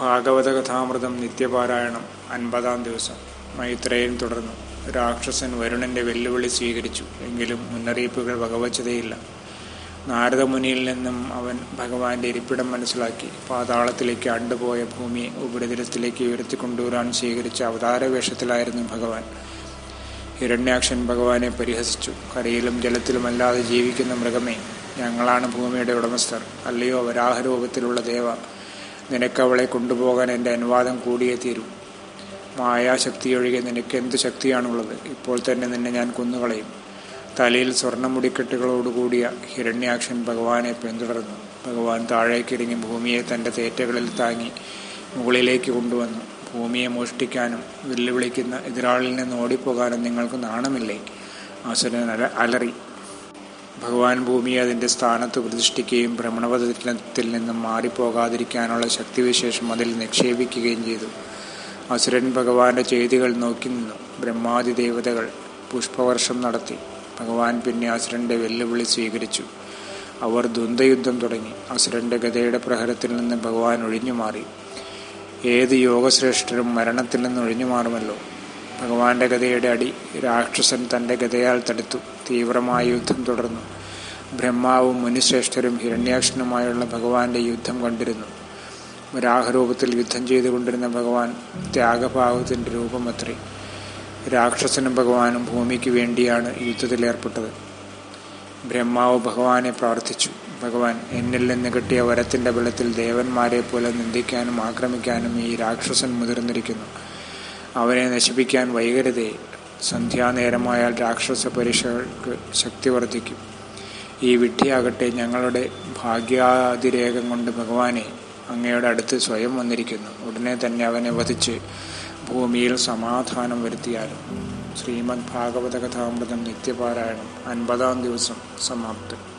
ഭാഗവത കഥാമൃതം നിത്യപാരായണം അൻപതാം ദിവസം. മൈത്രേയൻ തുടർന്നു. രാക്ഷസൻ വരുണന്റെ വെല്ലുവിളി സ്വീകരിച്ചു. എങ്കിലും മുന്നറിയിപ്പുകൾ വകവച്ചതേയില്ല. നാരദമുനിയിൽ നിന്നും അവൻ ഭഗവാന്റെ ഇരിപ്പിടം മനസ്സിലാക്കി. പാതാളത്തിലേക്ക് അണ്ടുപോയ ഭൂമിയെ ഉപരിതലത്തിലേക്ക് ഉയർത്തിക്കൊണ്ടുവരാൻ സ്വീകരിച്ച അവതാര വേഷത്തിലായിരുന്നു ഭഗവാൻ. ഹിരണ്യാക്ഷൻ ഭഗവാനെ പരിഹസിച്ചു. കരയിലും ജലത്തിലുമല്ലാതെ ജീവിക്കുന്ന മൃഗമേ ഞങ്ങളാണ് ഭൂമിയുടെ ഉടമസ്ഥർ. അല്ലയോ വരാഹരൂപത്തിലുള്ള ദേവ നിനക്കവളെ കൊണ്ടുപോകാൻ എന്റെ അനുവാദം കൂടിയേ തീരൂ. മായാശക്തിയൊഴികെ നിനക്ക് എന്ത് ശക്തിയാണുള്ളത്? ഇപ്പോൾ തന്നെ നിന്നെ ഞാൻ കൊന്നുകളയും. തലയിൽ സ്വർണമുടിക്കെട്ടുകളോടുകൂടിയ ഹിരണ്യാക്ഷൻ ഭഗവാനെ പിന്തുടർന്നു. ഭഗവാൻ താഴേക്കിറങ്ങി ഭൂമിയെ തന്റെ തേറ്റകളിൽ താങ്ങി മുകളിലേക്ക് കൊണ്ടുവന്നു. ഭൂമിയെ മോഷ്ടിക്കാനും വെല്ലുവിളിക്കുന്ന എതിരാളിൽ നിന്ന് ഓടിപ്പോകാനും നിങ്ങൾക്ക് നാണമില്ലേ? അസുരൻ അല അലറി. ഭഗവാൻ ഭൂമിയെ അതിന്റെ സ്ഥാനത്ത് പ്രതിഷ്ഠിക്കുകയും ഭ്രമണപഥത്തിൽ നിന്നും മാറിപ്പോകാതിരിക്കാനുള്ള ശക്തിവിശേഷം അതിൽ നിക്ഷേപിക്കുകയും ചെയ്തു. അസുരൻ ഭഗവാന്റെ ചെയ്തികൾ നോക്കി നിന്നു. ബ്രഹ്മാതി ദേവതകൾ പുഷ്പവർഷം നടത്തി. ഭഗവാൻ പിന്നെ അസുരന്റെ വെല്ലുവിളി സ്വീകരിച്ചു. അവർ ദ്വന്ദ്യുദ്ധം തുടങ്ങി. അസുരന്റെ ഗതയുടെ പ്രഹരത്തിൽ നിന്ന് ഭഗവാൻ ഒഴിഞ്ഞു മാറി ഏത് യോഗശ്രേഷ്ഠരും മരണത്തിൽ നിന്ന് ഒഴിഞ്ഞു മാറുമല്ലോ ഭഗവാന്റെ ഗതയുടെ അടി രാക്ഷസൻ തന്റെ ഗതയാൽ തടുത്തു. തീവ്രമായ യുദ്ധം തുടർന്നു. ബ്രഹ്മാവും മുനിശ്രേഷ്ഠരും ഹിരണ്യാക്ഷനുമായുള്ള ഭഗവാന്റെ യുദ്ധം കണ്ടിരുന്നു. രാഹരൂപത്തിൽ യുദ്ധം ചെയ്തുകൊണ്ടിരുന്ന ഭഗവാൻ ത്യാഗഭാവത്തിന്റെ രൂപമത്രേ. രാക്ഷസനും ഭഗവാനും ഭൂമിക്ക് വേണ്ടിയാണ് യുദ്ധത്തിലേർപ്പെട്ടത് ബ്രഹ്മാവ് ഭഗവാനെ പ്രാർത്ഥിച്ചു. ഭഗവാൻ എന്നിൽ നിന്ന് കിട്ടിയ വരത്തിന്റെ ബലത്തിൽ ദേവന്മാരെ പോലെ നിന്ദിക്കാനും ആക്രമിക്കാനും ഈ രാക്ഷസൻ മുതിർന്നിരിക്കുന്നു. അവനെ നശിപ്പിക്കാൻ വൈകരുതേ. സന്ധ്യാനേരമായാൽ രാക്ഷസ പരീക്ഷകൾക്ക് ശക്തി വർദ്ധിക്കും. ഈ വിഡ്ഢിയാകട്ടെ ഞങ്ങളുടെ ഭാഗ്യാതിരേകം കൊണ്ട് ഭഗവാനെ അങ്ങയുടെ അടുത്ത് സ്വയം വന്നിരിക്കുന്നു. ഉടനെ തന്നെ അവനെ വധിച്ച് ഭൂമിയിൽ സമാധാനം വരുത്തിയാലും. ശ്രീമദ് ഭാഗവത കഥാമൃതം നിത്യപാരായണം അൻപതാം ദിവസം സമാപ്തം.